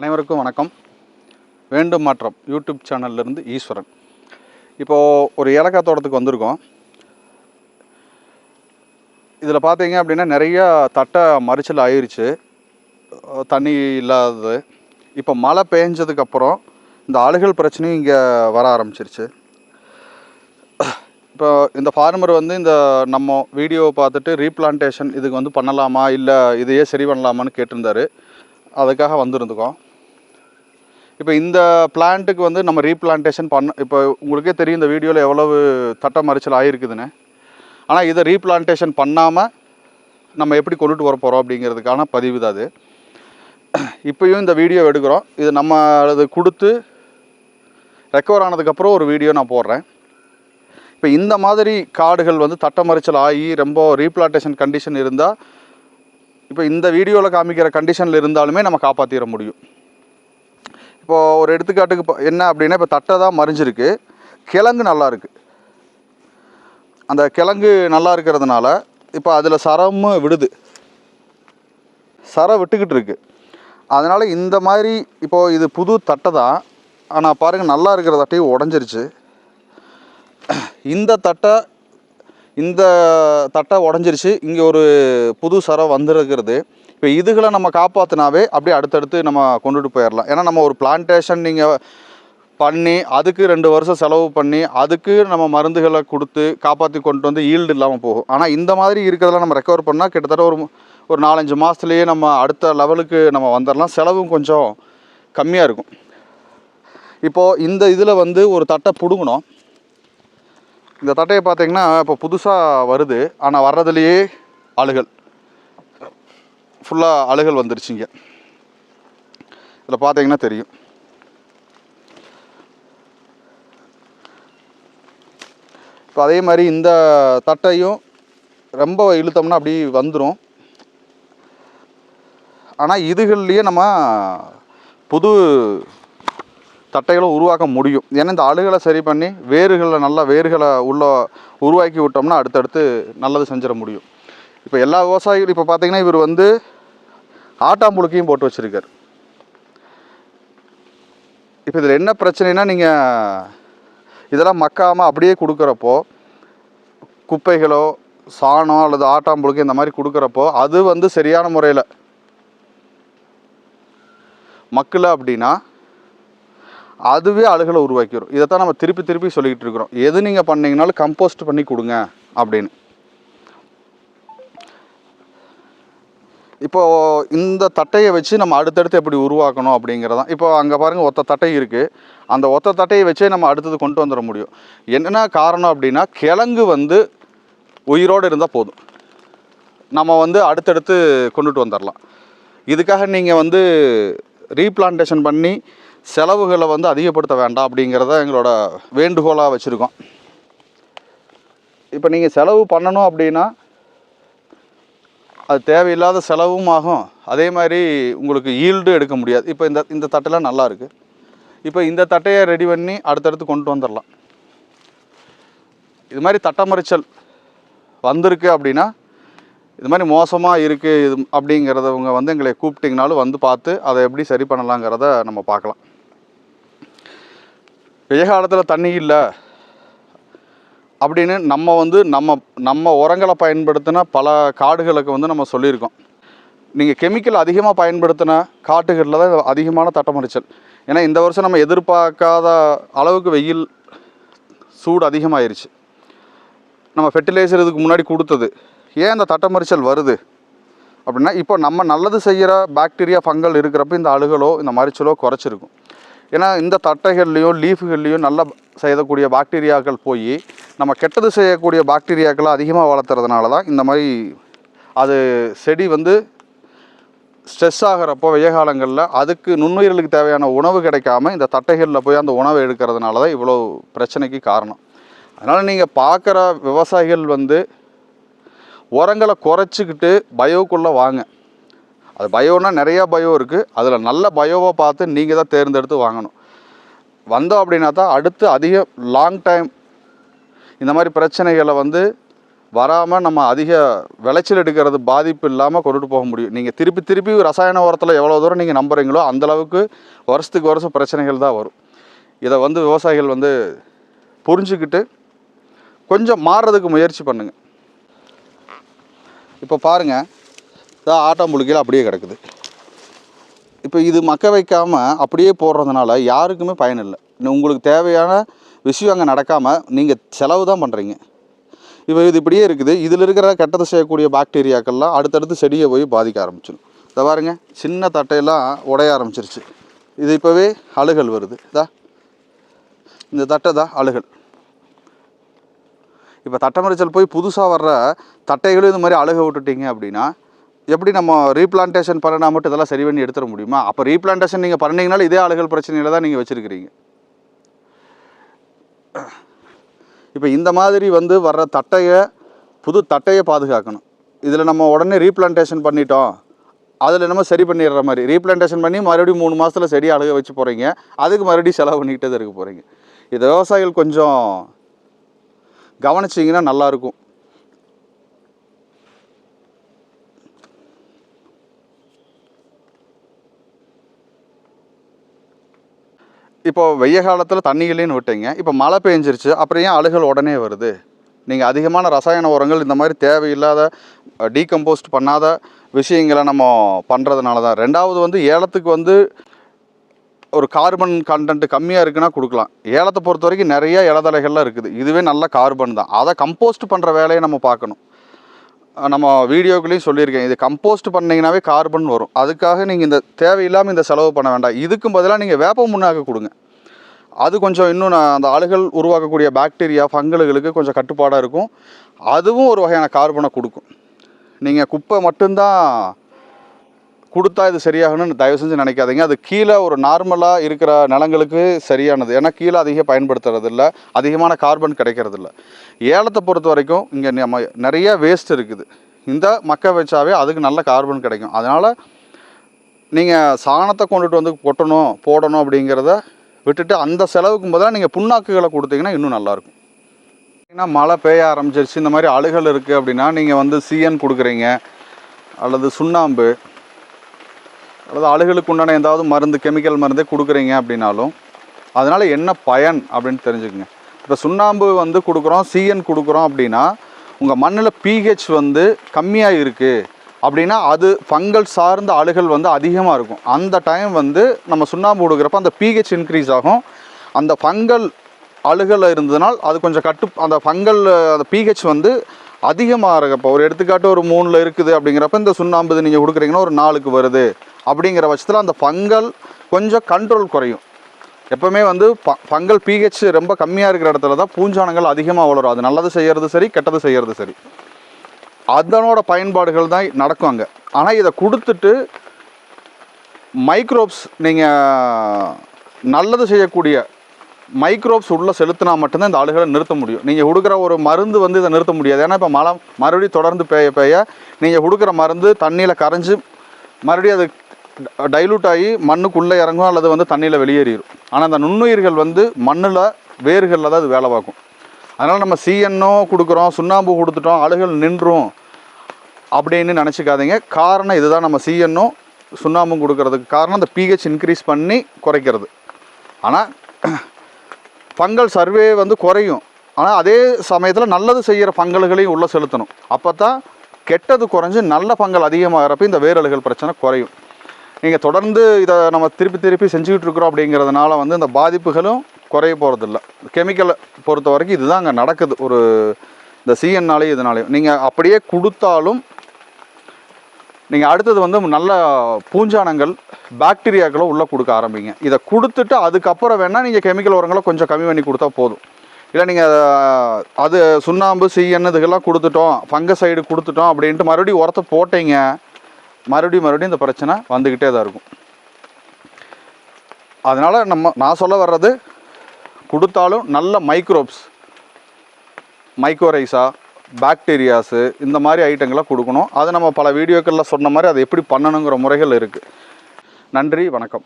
அனைவருக்கும் வணக்கம். வேண்டும் மாற்றம் யூடியூப் சேனல்லேருந்து ஈஸ்வரன். இப்போது ஒரு ஏலக்காய் தோட்டத்துக்கு வந்திருக்கோம். இதில் பார்த்தீங்க அப்படின்னா நிறையா தட்டை மறிச்சல் ஆயிடுச்சு தண்ணி இல்லாதது. இப்போ மழை பெஞ்சதுக்கப்புறம் இந்த அழுகல் பிரச்சனையும் இங்கே வர ஆரம்பிச்சிருச்சு. இப்போ இந்த ஃபார்மர் வந்து இந்த நம்ம வீடியோவை பார்த்துட்டு ரீப்ளான்டேஷன் இதுக்கு வந்து பண்ணலாமா? இல்லை இதையே சரி பண்ணலாமான்னு கேட்டிருந்தாரு. அதுக்காக வந்திருந்துக்கோம் இப்போ இந்த பிளான்ட்டுக்கு வந்து நம்ம ரீப்ளான்டேஷன் பண்ண இப்போ உங்களுக்கே தெரியும் இந்த வீடியோவில் எவ்வளவு தட்ட மறிச்சல் ஆகிருக்குதுன்னு ஆனால் இதை ரீப்ளான்டேஷன் பண்ணாமல் நம்ம எப்படி கொண்டுட்டு வர போகிறோம் அப்படிங்கிறதுக்கான பதிவு தான் அது. இப்போயும் இந்த வீடியோ எடுக்கிறோம். இது நம்ம அது கொடுத்து ரெக்கவர் ஆனதுக்கப்புறம் ஒரு வீடியோ நான் போடுறேன். இப்போ இந்த மாதிரி காடுகள் வந்து தட்ட மறிச்சல் ஆகி ரொம்ப ரீப்ளான்டேஷன் கண்டிஷன் இருந்தால் இப்போ இந்த வீடியோவில் காமிக்கிற கண்டிஷனில் இருந்தாலுமே நம்ம காப்பாற்றிட முடியும். இப்போது ஒரு எடுத்துக்காட்டுக்கு இப்போ என்ன அப்படின்னா இப்போ தட்டை தான் மறிஞ்சிருக்கு. கிழங்கு நல்லா இருக்குது அந்த கிழங்கு நல்லா இருக்கிறதுனால இப்போ அதில் சரமும் விடுது. சரம் விட்டுக்கிட்டு இருக்குது அதனால் இந்த மாதிரி இப்போது இது புது தட்டை தான். ஆனால் பாருங்கள் நல்லா இருக்கிற தட்டையும் உடஞ்சிருச்சு. இந்த தட்டை இந்த தட்டை உடஞ்சிருச்சு. இங்கே ஒரு புது சரம் வந்துருக்கிறது. இப்போ இதுகளை நம்ம காப்பாற்றினாவே அப்படியே அடுத்தடுத்து நம்ம கொண்டுட்டு போயிடலாம் ஏன்னா நம்ம ஒரு பிளான்டேஷன் நீங்கள் பண்ணி அதுக்கு ரெண்டு வருஷம் செலவு பண்ணி அதுக்கு நம்ம மருந்துகளை கொடுத்து காப்பாற்றி கொண்டு வந்து ஈல்டு இல்லாமல் போகும். ஆனால் இந்த மாதிரி இருக்கிறதெல்லாம் நம்ம ரெக்கவர் பண்ணால் கிட்டத்தட்ட ஒரு ஒரு நாலஞ்சு மாதத்துலேயே நம்ம அடுத்த லெவலுக்கு நம்ம வந்துடலாம் செலவும் கொஞ்சம் கம்மியாக இருக்கும். இப்போது இந்த இதில் வந்து ஒரு தட்டை பிடுங்கணும். இந்த தட்டையை பார்த்தீங்கன்னா இப்போ புதுசாக வருது. ஆனால் வர்றதுலேயே அழுகல் ஃபுல்லாக அழுகல் வந்துருச்சுங்க. இதில் பார்த்தீங்கன்னா தெரியும். இப்போ அதே மாதிரி இந்த தட்டையும் ரொம்ப இழுத்தோம்னா அப்படி வந்துடும் ஆனால் இதுகள்லேயே நம்ம புது தட்டைகளை உருவாக்க முடியும். ஏன்னா இந்த அழுகலை சரி பண்ணி வேர்களை நல்லா வேர்களை உள்ள உருவாக்கி விட்டோம்னா அடுத்தடுத்து நல்லது செஞ்சிட முடியும். இப்போ எல்லா விவசாயிகளும் இப்போ பார்த்தீங்கன்னா இவர் வந்து ஆட்டாம்புழுக்கையும் போட்டு வச்சுருக்கார். இப்போ இதில் என்ன பிரச்சனைனா நீங்கள் இதெல்லாம் மக்காமல் அப்படியே கொடுக்குறப்போ குப்பைகளோ சாணம் அல்லது ஆட்டாம்புழுக்கு இந்த மாதிரி கொடுக்குறப்போ அது வந்து சரியான முறையில் மக்கள அப்படின்னா அதுவே அழுகலை உருவாக்கிடும் இதை தான் நம்ம திருப்பி திருப்பி சொல்லிக்கிட்டு இருக்கிறோம். எது நீங்கள் பண்ணீங்கனாலும் கம்போஸ்ட் பண்ணி கொடுங்க அப்படின்னு. இப்போது இந்த தட்டையை வச்சு நம்ம அடுத்தடுத்து எப்படி உருவாக்கணும் அப்படிங்கிறதான். இப்போ அங்கே பாருங்கள் ஒத்த தட்டை இருக்குது அந்த ஒத்த தட்டையை வச்சே நம்ம அடுத்தது கொண்டு வந்துட முடியும். என்ன காரணம் அப்படின்னா கிழங்கு வந்து உயிரோடு இருந்தால் போதும். நம்ம வந்து அடுத்தடுத்து கொண்டுட்டு வந்துடலாம் இதுக்காக நீங்கள் வந்து ரீப்ளான்டேஷன் பண்ணி செலவுகளை வந்து அதிகப்படுத்த வேண்டாம் அப்படிங்கிறத எங்களோட வேண்டுகோளாக வச்சுருக்கோம். இப்போ நீங்கள் செலவு பண்ணணும் அப்படின்னா அது தேவையில்லாத செலவும் ஆகும். அதே மாதிரி உங்களுக்கு ஈல்டு எடுக்க முடியாது. இப்போ இந்த இந்த தட்டெல்லாம் நல்லா இருக்குது இப்போ இந்த தட்டையை ரெடி பண்ணி அடுத்தடுத்து கொண்டு வந்துடலாம். இது மாதிரி தட்டமறிச்சல் வந்திருக்கு அப்படின்னா இது மாதிரி மோசமாக இருக்குது இது அப்படிங்கிறதவங்க வந்து எங்களை கூப்பிட்டிங்கனாலும் வந்து பார்த்து அதை எப்படி சரி பண்ணலாங்கிறத நம்ம பார்க்கலாம். வெய்ய காலத்தில் தண்ணி இல்லை. அப்படின்னு நம்ம வந்து நம்ம நம்ம உரங்களை பயன்படுத்தின பல காடுகளுக்கு வந்து நம்ம சொல்லியிருக்கோம். நீங்கள் கெமிக்கல் அதிகமாக பயன்படுத்தின காட்டுகளில் தான் அதிகமான தட்டமரிச்சல் ஏன்னா இந்த வருஷம் நம்ம எதிர்பார்க்காத அளவுக்கு வெயில் சூடு அதிகமாயிருச்சு. நம்ம ஃபெர்டிலைசர் இதுக்கு முன்னாடி கொடுத்தது. ஏன் இந்த தட்டமரிச்சல் வருது? அப்படின்னா இப்போ நம்ம நல்லது செய்கிற பாக்டீரியா ஃபங்கல் இருக்கிறப்ப இந்த அழுகலோ இந்த மறிச்சலோ குறைச்சிருக்கும். ஏன்னா இந்த தட்டைகள்லேயும் லீஃபுகள்லேயும் நல்லா செய்யக்கூடிய பாக்டீரியாக்கள் போய் நம்ம கெட்டது செய்யக்கூடிய பாக்டீரியாக்களை அதிகமாக வளர்த்துறதுனால தான் இந்த மாதிரி அது செடி வந்து ஸ்ட்ரெஸ் ஆகிறப்போ வெய்ய காலங்களில் அதுக்கு நுண்ணுயிர்களுக்கு தேவையான உணவு கிடைக்காம இந்த தட்டைகளில் போய் அந்த உணவை எடுக்கிறதுனால தான் இவ்வளோ பிரச்சனைக்கு காரணம். அதனால் நீங்கள் பார்க்குற விவசாயிகள் வந்து உரங்களை குறைச்சிக்கிட்டு பயோக்குள்ளே வாங்க. அது பயோனா நிறையா பயோ இருக்குது அதில் நல்ல பயோவை பார்த்து நீங்கள் தான் தேர்ந்தெடுத்து வாங்கணும். வந்தோம் அப்படின்னா தான் அடுத்து அதிக லாங் டைம் இந்த மாதிரி பிரச்சனைகளை வந்து வராமல் நம்ம அதிக விளைச்சல் எடுக்கிறது பாதிப்பு இல்லாமல் கொண்டுட்டு போக முடியும். நீங்கள் திருப்பி திருப்பி ரசாயன உரத்தில் எவ்வளோ தூரம் நீங்கள் நம்புறீங்களோ அந்தளவுக்கு வருஷத்துக்கு வருஷம் பிரச்சனைகள் தான் வரும். இதை வந்து விவசாயிகள் வந்து புரிஞ்சுக்கிட்டு கொஞ்சம் மாறுறதுக்கு முயற்சி பண்ணுங்கள் இப்போ பாருங்கள் இதாக ஆட்டம் புழுக்கையில் அப்படியே கிடக்குது. இப்போ இது மக்க வைக்காமல் அப்படியே போடுறதுனால யாருக்குமே பயன் இல்லை. உங்களுக்கு தேவையான விஷயம் அங்கே நடக்காமல் நீங்கள் செலவு தான் பண்ணுறீங்க இப்போ இது இப்படியே இருக்குது. இதில் இருக்கிற கெட்டது செய்யக்கூடிய பாக்டீரியாக்கள்லாம் அடுத்தடுத்து செடியை போய் பாதிக்க ஆரம்பிச்சிடும் இதை பாருங்க சின்ன தட்டையெல்லாம் உடைய ஆரம்பிச்சிருச்சு. இது இப்போவே அழுகல் வருது. இதா இந்த தட்டை தான் அழுகல். இப்போ தட்டமறிச்சல் போய் புதுசாக வர்ற தட்டைகளும் இந்த மாதிரி அழுக விட்டுட்டீங்க அப்படின்னா எப்படி நம்ம ரீப்ளான்டேஷன் பண்ணினா மட்டும் இதெல்லாம் சரி பண்ணி எடுத்துட முடியுமா? அப்போ ரீப்ளான்டேஷன் நீங்கள் பண்ணீங்கனாலும் இதே ஆளுகள் பிரச்சனையில் தான் நீங்கள் வச்சுருக்கிறீங்க. இப்போ இந்த மாதிரி வந்து வர்ற தட்டையை புது தட்டையை பாதுகாக்கணும். இதில் நம்ம உடனே ரீப்ளான்டேஷன் பண்ணிட்டோம். அதில் நம்ம சரி பண்ணிடுற மாதிரி. ரீப்ளான்டேஷன் பண்ணி மறுபடியும் மூணு மாதத்தில் செடி அழக வச்சு போகிறீங்க அதுக்கு மறுபடியும் செலவு பண்ணிக்கிட்டே தான் இருக்க போகிறீங்க இதை விவசாயிகள் கொஞ்சம் கவனிச்சிங்கன்னா நல்லாயிருக்கும் இப்போ வெய்ய காலத்தில் தண்ணி இல்லைன்னு விட்டீங்க. இப்போ மழை பெஞ்சிருச்சு. அப்புறம் ஏன் அழுகல் உடனே வருது? நீங்கள் அதிகமான ரசாயன உரங்கள் இந்த மாதிரி தேவையில்லாத டீகம்போஸ்ட் பண்ணாத விஷயங்களை நம்ம பண்ணுறதுனால தான் ரெண்டாவது வந்து ஏலத்துக்கு வந்து ஒரு கார்பன் கண்டென்ட் கம்மியாக இருக்குன்னா கொடுக்கலாம். ஏலத்தை பொறுத்த வரைக்கும் நிறைய இலதலைகள்லாம் இருக்குது. இதுவே நல்ல கார்பன் தான். அதை கம்போஸ்ட் பண்ணுற வேலையை நம்ம பார்க்கணும். நம்ம வீடியோக்குள்ளேயும் சொல்லியிருக்கேன். இது கம்போஸ்ட் பண்ணீங்கன்னாவே கார்பன் வரும். அதுக்காக நீங்கள் இந்த தேவையில்லாமல் இந்த செலவு பண்ண வேண்டாம். இதுக்கும் பதிலாக நீங்கள் வேப்ப முன்னாக கொடுங்க. அது கொஞ்சம் இன்னும் நான் அந்த அழுகல் உருவாக்கக்கூடிய பாக்டீரியா ஃபங்கல்களுக்கு கொஞ்சம் கட்டுப்பாடாக இருக்கும். அதுவும் ஒரு வகையான கார்பனை கொடுக்கும். நீங்கள் குப்பை மட்டும்தான் கொடுத்தா இது சரியாகணும்னு தயவு செஞ்சு நினைக்காதீங்க. அது கீழே ஒரு நார்மலாக இருக்கிற நிலங்களுக்கு சரியானது. ஏன்னா கீழே அதிகம் பயன்படுத்துறது இல்லை அதிகமான கார்பன் கிடைக்கிறது இல்லை ஏலத்தை பொறுத்த வரைக்கும் இங்கே நம்ம நிறைய வேஸ்ட் இருக்குது. இந்த மக்க வச்சாவே அதுக்கு நல்ல கார்பன் கிடைக்கும். அதனால் நீங்கள் சாணத்தை கொண்டுட்டு வந்து கொட்டணும் போடணும் அப்படிங்கிறத விட்டுட்டு அந்த செலவுக்கு முதல்ல நீங்கள் புண்ணாக்குகளை கொடுத்தீங்கன்னா இன்னும் நல்லாயிருக்கும். ஏன்னா மழை பெய்ய ஆரம்பிச்சிருச்சு. இந்த மாதிரி அழுகல் இருக்குது அப்படின்னா நீங்கள் வந்து சிஎன் கொடுக்குறீங்க. அல்லது சுண்ணாம்பு. அல்லது அழுகலுக்கு உண்டான ஏதாவது மருந்து கெமிக்கல் மருந்தே கொடுக்குறீங்க அப்படின்னாலும் அதனால் என்ன பயன் அப்படின்னு தெரிஞ்சுக்கோங்க. இப்போ சுண்ணாம்பு வந்து கொடுக்குறோம் சிஎன் கொடுக்குறோம் அப்படின்னா உங்கள் மண்ணில் பிஹெச் வந்து கம்மியாக இருக்குது அப்படின்னா அது ஃபங்கல் சார்ந்த அழுகல் வந்து அதிகமாக இருக்கும். அந்த டைம் வந்து நம்ம சுண்ணாம்பு கொடுக்குறப்ப அந்த பிஹெச் இன்க்ரீஸ் ஆகும். அந்த ஃபங்கல் அழுகல் இருந்ததுனால் அது கொஞ்சம் கட்டு அந்த ஃபங்கல் அந்த பிஹெச் வந்து அதிகமாக இருக்கப்போ ஒரு எடுத்துக்காட்டு ஒரு மூணில் இருக்குது அப்படிங்கிறப்ப இந்த சுண்ணாம்பு இது நீங்கள் கொடுக்குறீங்கன்னா ஒரு நாலுக்கு வருது. அப்படிங்கிற பட்சத்தில் அந்த ஃபங்கல் கொஞ்சம் கண்ட்ரோல் குறையும். எப்போவுமே வந்து ப ஃபங்கல் பிஹெச் ரொம்ப கம்மியாக இருக்கிற இடத்துல தான் பூஞ்சானங்கள் அதிகமாக வளரும். அது நல்லது செய்கிறது சரி கெட்டது செய்கிறது சரி. அதனோட பயன்பாடுகள் தான் நடக்கும் அங்கே. ஆனால் இதை கொடுத்துட்டு மைக்ரோப்ஸ் நீங்கள் நல்லது செய்யக்கூடிய மைக்ரோப்ஸ் உள்ளே செலுத்தினா மட்டும்தான் இந்த ஆளுகளை நிறுத்த முடியும். நீங்கள் கொடுக்குற ஒரு மருந்து வந்து இதை நிறுத்த முடியாது. ஏன்னா இப்போ மழை மறுபடியும் தொடர்ந்து பெய்ய பெய்ய நீங்கள் கொடுக்குற மருந்து தண்ணியில் கரைஞ்சி மறுபடியும் அது டைலூட் ஆகி மண்ணுக்குள்ளே இறங்கும் அல்லது வந்து தண்ணியில் வெளியேறிடும் ஆனால் அந்த நுண்ணுயிர்கள் வந்து மண்ணில் வேர்களில் தான் அது வேலை பார்க்கும். அதனால் நம்ம சிஎன்னோ கொடுக்குறோம் சுண்ணாம்பு கொடுத்துட்டோம் ஆளுகள் நின்றும் அப்படின்னு நினச்சிக்காதீங்க. காரணம் இதுதான். நம்ம சிஎன்னும் சுண்ணாம்பும் கொடுக்கறதுக்கு காரணம். அந்த பிஹெச் இன்க்ரீஸ் பண்ணி குறைக்கிறது. ஆனால் ஃபங்கல் சர்வே வந்து குறையும். ஆனால் அதே சமயத்தில் நல்லது செய்கிற பங்கல்களையும் உள்ளே செலுத்தணும். அப்போ தான் கெட்டது குறைஞ்சி நல்ல பங்கல் அதிகமாகிறப்ப இந்த வேரலுகள் பிரச்சனை குறையும். நீங்கள் தொடர்ந்து இதை நம்ம திருப்பி திருப்பி செஞ்சுக்கிட்டு இருக்கிறோம் அப்படிங்கிறதுனால வந்து இந்த பாதிப்புகளும் குறைய போகிறதில்ல கெமிக்கலை பொறுத்த வரைக்கும் இதுதான் அங்கே நடக்குது. ஒரு இந்த சிஎன்னாலேயும் இதனாலையும். நீங்கள் அப்படியே கொடுத்தாலும் நீங்கள் அடுத்தது வந்து நல்ல பூஞ்சானங்கள் பாக்டீரியாக்களை உள்ளே கொடுக்க ஆரம்பிங்க. இதை கொடுத்துட்டு அதுக்கப்புறம் வேணால் நீங்கள் கெமிக்கல் உரங்களை கொஞ்சம் கம்மி பண்ணி கொடுத்தா போதும். இல்லை நீங்கள் அது சுண்ணாம்பு சீஎன் இதுக்கெல்லாம் கொடுத்துட்டோம் ஃபங்கசைடு கொடுத்துட்டோம் அப்படின்ட்டு மறுபடியும் உரத்தை போட்டீங்க மறுபடியும் மறுபடியும் இந்த பிரச்சனை வந்துக்கிட்டே தான் இருக்கும். அதனால் நம்ம நான் சொல்ல வர்றது கொடுத்தாலும் நல்ல மைக்ரோப்ஸ் மைக்ரோரைஸா பாக்டீரியாஸு இந்த மாதிரி ஐட்டங்களை கொடுக்கணும். அது நம்ம பல வீடியோக்களில் சொன்ன மாதிரி அதை எப்படி பண்ணணுங்கிற முறைகள் இருக்குது நன்றி வணக்கம்.